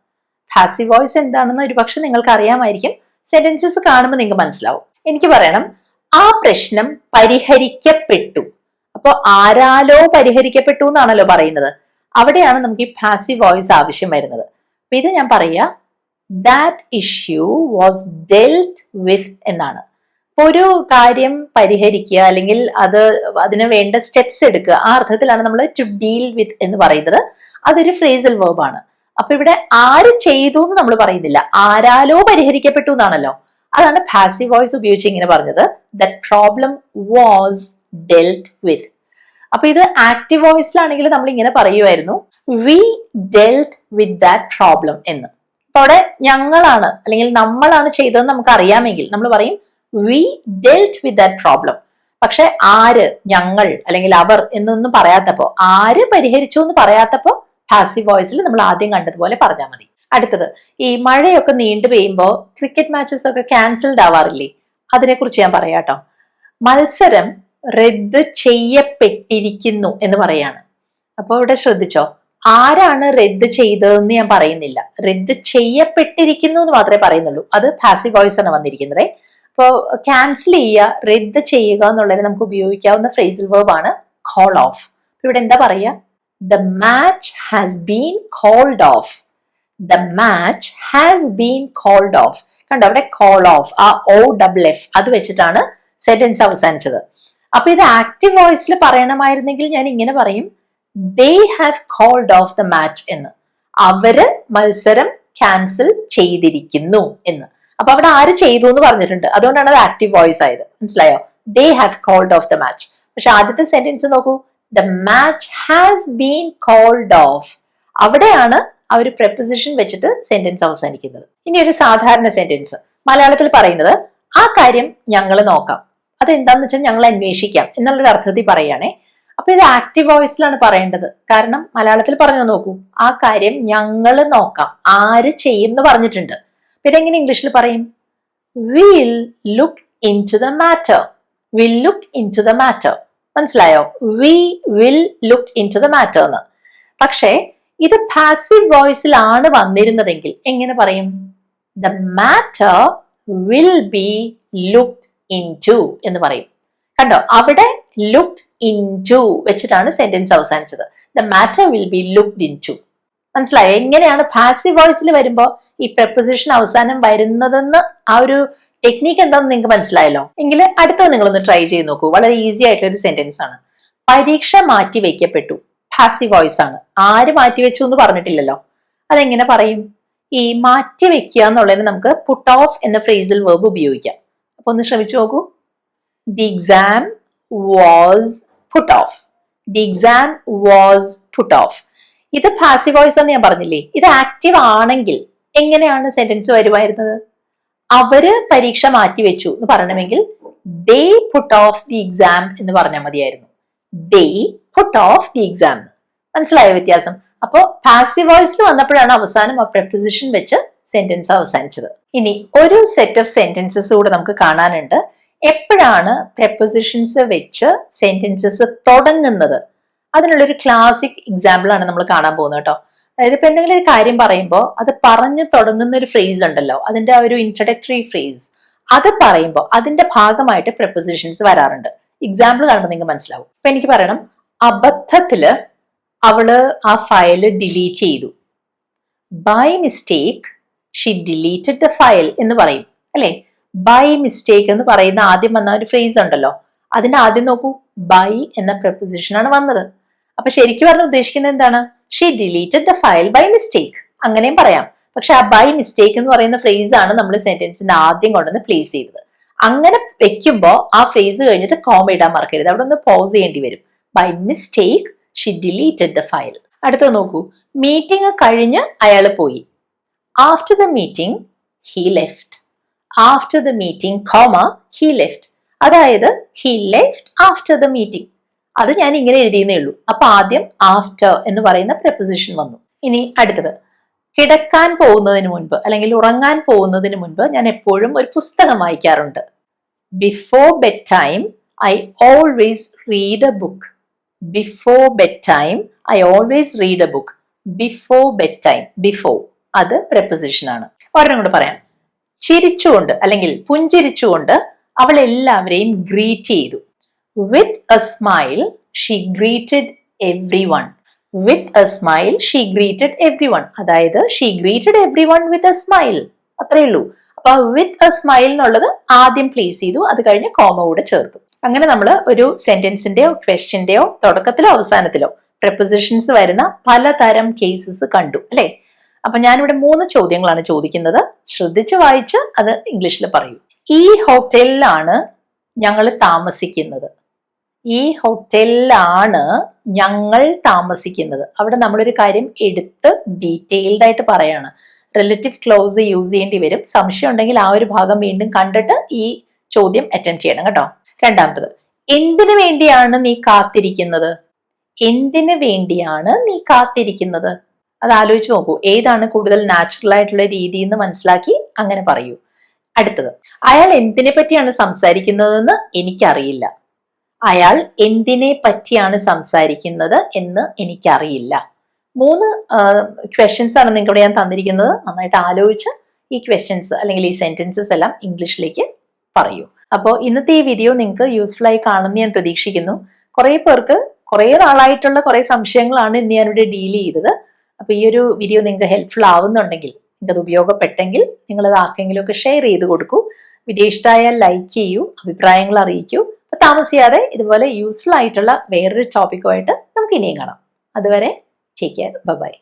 പാസീവ് വോയിസ് എന്താണെന്ന് ഒരുപക്ഷെ നിങ്ങൾക്ക് അറിയാമായിരിക്കും സെന്റൻസസ് കാണുമ്പോൾ നിങ്ങൾക്ക് മനസ്സിലാവും. എനിക്ക് പറയണം ആ പ്രശ്നം പരിഹരിക്കപ്പെട്ടു. അപ്പോൾ ആരാലോ പരിഹരിക്കപ്പെട്ടു എന്നാണല്ലോ പറയുന്നത്. അവിടെയാണ് നമുക്ക് ഈ പാസീവ് വോയിസ് ആവശ്യം വരുന്നത്. അപ്പൊ ഇത് ഞാൻ പറയാ that issue was dealt with എന്നാണ്. ഒരു കാര്യം പരിഹരിക്കുക അല്ലെങ്കിൽ അത് അതിന് വേണ്ട സ്റ്റെപ്സ് എടുക്കുക ആ അർത്ഥത്തിലാണ് നമ്മൾ ടു ഡീൽ വിത്ത് എന്ന് പറയുന്നത്. അതൊരു ഫ്രേസൽ വേർബാണ് അപ്പൊ ഇവിടെ ആര് ചെയ്തു എന്ന് നമ്മൾ പറയുന്നില്ല. ആരാലോ പരിഹരിക്കപ്പെട്ടു എന്നാണല്ലോ അതാണ് പാസീവ് വോയിസ് ഉപയോഗിച്ച് ഇങ്ങനെ പറഞ്ഞത്. That problem was dealt with അപ്പൊ ഇത് ആക്റ്റീവ് വോയിസിലാണെങ്കിൽ നമ്മൾ ഇങ്ങനെ പറയുമായിരുന്നു we dealt with that problem എന്ന്. അപ്പൊ അവിടെ ഞങ്ങളാണ് അല്ലെങ്കിൽ നമ്മളാണ് ചെയ്തതെന്ന് നമുക്ക് അറിയാമെങ്കിൽ നമ്മൾ പറയും we dealt with that problem പക്ഷെ ആര് ഞങ്ങൾ അല്ലെങ്കിൽ അവർ എന്നൊന്നും പറയാത്തപ്പോ ആര് പരിഹരിച്ചു എന്ന് പറയാത്തപ്പോ പാസീവ് വോയിസിൽ നമ്മൾ ആദ്യം കണ്ടതുപോലെ പറഞ്ഞാൽ മതി. അടുത്തത് ഈ മഴയൊക്കെ നീണ്ടു പെയ്യുമ്പോൾ ക്രിക്കറ്റ് മാച്ചസ് ഒക്കെ ക്യാൻസൽഡ് ആവാറില്ലേ? അതിനെക്കുറിച്ച് ഞാൻ പറയാട്ടോ മത്സരം റദ്ദ് ചെയ്യപ്പെട്ടിരിക്കുന്നു എന്ന് പറയാണ്. അപ്പോൾ ഇവിടെ ശ്രദ്ധിച്ചോ ആരാണ് റദ്ദ് ചെയ്തതെന്ന് ഞാൻ പറയുന്നില്ല. റദ്ദ് ചെയ്യപ്പെട്ടിരിക്കുന്നു എന്ന് മാത്രമേ പറയുന്നുള്ളൂ. അത് പാസീവ് വോയിസ് ആണ് വന്നിരിക്കുന്നത്. അപ്പോൾ ക്യാൻസൽ ചെയ്യുക റദ്ദ് ചെയ്യുക എന്നുള്ളതിന് നമുക്ക് ഉപയോഗിക്കാവുന്ന ഫ്രേസൽ വേർബ് ആണ് കോൾ ഓഫ് ഇവിടെ എന്താ പറയുക? The match has been called off the match has been called off കണ്ടോ? അവിടെ കോൾ ഓഫ് ആ ഒ ഡബിൾ എഫ് അത് വെച്ചിട്ടാണ് സെന്റൻസ് അവസാനിച്ചത്. അപ്പൊ ഇത് ആക്റ്റീവ് വോയിസിൽ പറയണമായിരുന്നെങ്കിൽ ഞാൻ ഇങ്ങനെ പറയും. They have called off the match എന്ന്. അവർ മത്സരം ക്യാൻസൽ ചെയ്തിരിക്കുന്നു എന്ന്. അപ്പൊ അവിടെ ആര് ചെയ്തു എന്ന് പറഞ്ഞിട്ടുണ്ട്. അതുകൊണ്ടാണ് അത് ആക്റ്റീവ് വോയിസ് ആയത്. മനസ്സിലായോ? They have called off the match പക്ഷെ ആദ്യത്തെ സെന്റൻസ് നോക്കൂ. The match has been called off അവിടെയാണ് ആ ഒരു പ്രപ്പസിഷൻ വെച്ചിട്ട് സെന്റൻസ് അവസാനിക്കുന്നത്. ഇനി ഒരു സാധാരണ സെന്റൻസ് മലയാളത്തിൽ പറയുന്നത് ആ കാര്യം ഞങ്ങൾ നോക്കാം. അതെന്താന്ന് വെച്ചാൽ ഞങ്ങൾ അന്വേഷിക്കാം എന്നുള്ളൊരു അർത്ഥത്തിൽ പറയുകയാണേ. അപ്പൊ ഇത് ആക്റ്റീവ് വോയിസിലാണ് പറയേണ്ടത്. കാരണം മലയാളത്തിൽ പറഞ്ഞു നോക്കൂ ആ കാര്യം ഞങ്ങൾ നോക്കാം. ആര് ചെയ്യും എന്ന് പറഞ്ഞിട്ടുണ്ട്. പിന്നെ എങ്ങനെ ഇംഗ്ലീഷിൽ പറയും? Will look into the matter will look into the matter മനസ്സിലായോ? We will look into the matter എന്ന്. പക്ഷേ ഇത് പാസീവ് വോയിസിലാണ് വന്നിരുന്നതെങ്കിൽ എങ്ങനെ പറയും? The matter will be look into എന്ന് പറയും. കണ്ടോ? അവിടെ ലുക്ക് ഇൻ ടു വെച്ചിട്ടാണ് സെന്റൻസ് അവസാനിച്ചത്. The matter will be looked into മനസ്സിലായോ? എങ്ങനെയാണ് പാസീവ് വോയിസിൽ വരുമ്പോൾ ഈ പ്രപ്പോസിഷൻ അവസാനം വരുന്നതെന്ന് ആ ഒരു ടെക്നീക്ക് എന്താണെന്ന് നിങ്ങൾക്ക് മനസ്സിലായല്ലോ? എങ്കിൽ അടുത്തത് നിങ്ങളൊന്ന് ട്രൈ ചെയ്ത് നോക്കൂ. വളരെ ഈസി ആയിട്ടുള്ള ഒരു സെന്റൻസ് ആണ്. പരീക്ഷ മാറ്റി വെക്കപ്പെട്ടു പാസീവ് വോയിസ് ആണ്. ആര് മാറ്റി വെച്ചു എന്ന് പറഞ്ഞിട്ടില്ലല്ലോ. അതെങ്ങനെ പറയും? ഈ മാറ്റി വെക്കുക എന്നുള്ളതിന് നമുക്ക് പുട്ട് ഓഫ് എന്ന ഫ്രേസിൽ വേർബ് ഉപയോഗിക്കാം. അപ്പൊ ഒന്ന് ശ്രമിച്ചു നോക്കൂ. The exam was put off the exam was put off ഇത് പാസീവ് വോയിസ് എന്ന് ഞാൻ പറഞ്ഞില്ലേ? ഇത് ആക്റ്റീവ് ആണെങ്കിൽ എങ്ങനെയാണ് സെന്റൻസ് വരുമായിരുന്നത്? അവർ പരീക്ഷ മാറ്റിവെച്ചു എന്ന് പറയണമെങ്കിൽ they put off the exam എന്ന് പറഞ്ഞാൽ മതിയായിരുന്നു. They put off the exam മനസ്സിലായ വ്യത്യാസം? അപ്പോ പാസീവ് വോയിസിൽ വന്നപ്പോഴാണ് അവസാനം ആ പ്രപ്പോസിഷൻ വെച്ച് സെന്റൻസ് അവസാനിച്ചത്. ഇനി ഒരു സെറ്റ് ഓഫ് സെന്റൻസസ് കൂടെ നമുക്ക് കാണാനുണ്ട്. എപ്പോഴാണ് പ്രപ്പോസിഷൻസ് വെച്ച് സെന്റൻസസ് തുടങ്ങുന്നത്? അതിനുള്ള ഒരു ക്ലാസിക് എക്സാമ്പിൾ ആണ് നമ്മൾ കാണാൻ പോകുന്നത് കേട്ടോ. അതായത് ഇപ്പൊ എന്തെങ്കിലും ഒരു കാര്യം പറയുമ്പോൾ അത് പറഞ്ഞു തുടങ്ങുന്ന ഒരു ഫ്രേസ് ഉണ്ടല്ലോ. അതിന്റെ ആ ഒരു ഇൻട്രഡക്ടറി ഫ്രേസ് അത് പറയുമ്പോൾ അതിന്റെ ഭാഗമായിട്ട് പ്രപ്പോസിഷൻസ് വരാറുണ്ട്. എക്സാമ്പിൾ കാണുമ്പോൾ നിങ്ങൾക്ക് മനസ്സിലാവും. ഇപ്പൊ എനിക്ക് പറയണം. അബദ്ധത്തിൽ അവൾ ആ ഫയൽ ഡിലീറ്റ് ചെയ്തു. By mistake she deleted the file എന്ന് പറയും. അല്ലെ? ബൈ മിസ്റ്റേക്ക് എന്ന് പറയുന്ന ആദ്യം വന്ന ഒരു ഫ്രേസ് ഉണ്ടല്ലോ. അതിന്റെ ആദ്യം നോക്കൂ. ബൈ എന്ന പ്രപ്പോസിഷൻ ആണ് വന്നത്. അപ്പൊ ശരിക്കും പറഞ്ഞു ഉദ്ദേശിക്കുന്നത് എന്താണ്? She deleted the file by mistake അങ്ങനെയും പറയാം. പക്ഷെ ആ ബൈ മിസ്റ്റേക്ക് എന്ന് പറയുന്ന ഫ്രേസ് ആണ് നമ്മൾ സെന്റൻസിന്റെ ആദ്യം കൊണ്ടുവന്ന് പ്ലേസ് ചെയ്തത്. അങ്ങനെ വെക്കുമ്പോൾ ആ ഫ്രേസ് കഴിഞ്ഞിട്ട് കോമ ഇടാൻ മറക്കരുത്. അവിടെ ഒന്ന് പോസ് ചെയ്യേണ്ടി വരും. By mistake she deleted the file അടുത്തത് നോക്കൂ. മീറ്റിംഗ് കഴിഞ്ഞ് അയാൾ പോയി. After the meeting he left after the meeting comma he left അതായത് he left after the meeting അത് ഞാൻ ഇങ്ങനെ എഴുതിയെന്നേ ഉള്ളൂ. അപ്പൊ ആദ്യം ആഫ്റ്റർ എന്ന് പറയുന്ന പ്രപ്പോസിഷൻ വന്നു. ഇനി അടുത്തത്. കിടക്കാൻ പോകുന്നതിന് മുൻപ് അല്ലെങ്കിൽ ഉറങ്ങാൻ പോകുന്നതിന് മുൻപ് ഞാൻ എപ്പോഴും ഒരു പുസ്തകം വായിക്കാറുണ്ട്. Before bed time I always read a book before bed time I always read a book before bed time before അത് പ്രെപ്പോസിഷൻ ആണ്. ഒരെണ്ണം കൂടെ പറയാം. ചിരിച്ചുകൊണ്ട് അല്ലെങ്കിൽ പുഞ്ചിരിച്ചുകൊണ്ട് അവൾ എല്ലാവരെയും ഗ്രീറ്റ് ചെയ്തു. With a smile she greeted everyone with a smile she greeted everyone അതായത് she greeted everyone with a smile അത്രേ ഉള്ളൂ. അപ്പൊ വിത്ത് എ സ്മൈൽ എന്നുള്ളത് ആദ്യം പ്ലേസ് ചെയ്തു അത് കഴിഞ്ഞ് കോമ കൂടെ ചേർത്തു. അങ്ങനെ നമ്മൾ ഒരു സെന്റൻസിന്റെയോ ക്വസ്റ്റ്യന്റെയോ തുടക്കത്തിലോ അവസാനത്തിലോ പ്രെപ്പോസിഷൻസ് വരുന്ന പലതരം കേസസ് കണ്ടു അല്ലെ? അപ്പൊ ഞാനിവിടെ മൂന്ന് ചോദ്യങ്ങളാണ് ചോദിക്കുന്നത്. ശ്രദ്ധിച്ച് വായിച്ച് അത് ഇംഗ്ലീഷിൽ പറയൂ. ഈ ഹോട്ടലിലാണ് ഞങ്ങൾ താമസിക്കുന്നത്. ഈ ഹോട്ടലിലാണ് ഞങ്ങൾ താമസിക്കുന്നത്. അവിടെ നമ്മളൊരു കാര്യം എടുത്ത് ഡീറ്റെയിൽഡ് ആയിട്ട് പറയാണ്. റിലേറ്റീവ് ക്ലോസ് യൂസ് ചെയ്യേണ്ടി വരും. സംശയം ഉണ്ടെങ്കിൽ ആ ഒരു ഭാഗം വീണ്ടും കണ്ടിട്ട് ഈ ചോദ്യം അറ്റൻഡ് ചെയ്യണം കേട്ടോ. രണ്ടാമത്തത് എന്തിനു വേണ്ടിയാണ് നീ കാത്തിരിക്കുന്നത്? എന്തിനു വേണ്ടിയാണ് നീ കാത്തിരിക്കുന്നത്? അത് ആലോചിച്ച് നോക്കൂ ഏതാണ് കൂടുതൽ നാച്ചുറൽ ആയിട്ടുള്ള രീതി എന്ന് മനസ്സിലാക്കി അങ്ങനെ പറയൂ. അടുത്തത് അയാൾ എന്തിനെ പറ്റിയാണ് സംസാരിക്കുന്നതെന്ന് എനിക്കറിയില്ല. അയാൾ എന്തിനെ പറ്റിയാണ് സംസാരിക്കുന്നത് എന്ന് എനിക്കറിയില്ല. മൂന്ന് ക്വസ്റ്റ്യൻസ് ആണ് നിങ്ങളുടെ ഞാൻ തന്നിരിക്കുന്നത്. നന്നായിട്ട് ആലോചിച്ച് ഈ ക്വസ്റ്റ്യൻസ് അല്ലെങ്കിൽ ഈ സെന്റൻസസ് എല്ലാം ഇംഗ്ലീഷിലേക്ക് പറയൂ. അപ്പോൾ ഇന്നത്തെ ഈ വീഡിയോ നിങ്ങൾക്ക് യൂസ്ഫുൾ ആയി കാണുമെന്ന് ഞാൻ പ്രതീക്ഷിക്കുന്നു. കുറേ പേർക്ക് കുറേ നാളായിട്ടുള്ള കുറേ സംശയങ്ങളാണ് ഇന്ന് ഞാനിവിടെ ഡീൽ ചെയ്തത്. അപ്പോൾ ഈ ഒരു വീഡിയോ നിങ്ങൾക്ക് ഹെൽപ്ഫുൾ ആവുന്നുണ്ടെങ്കിൽ നിങ്ങൾക്ക് അത് ഉപയോഗപ്പെട്ടെങ്കിൽ നിങ്ങളത് ആർക്കെങ്കിലുമൊക്കെ ഷെയർ ചെയ്ത് കൊടുക്കൂ. വീഡിയോ ഇഷ്ടമായാൽ ലൈക്ക് ചെയ്യൂ അഭിപ്രായങ്ങൾ അറിയിക്കൂ. അപ്പോൾ താമസിയാതെ ഇതുപോലെ യൂസ്ഫുൾ ആയിട്ടുള്ള വേറൊരു ടോപ്പിക്കുമായിട്ട് നമുക്ക് ഇനിയും കാണാം. അതുവരെ ടേക്ക് കെയർ ബൈ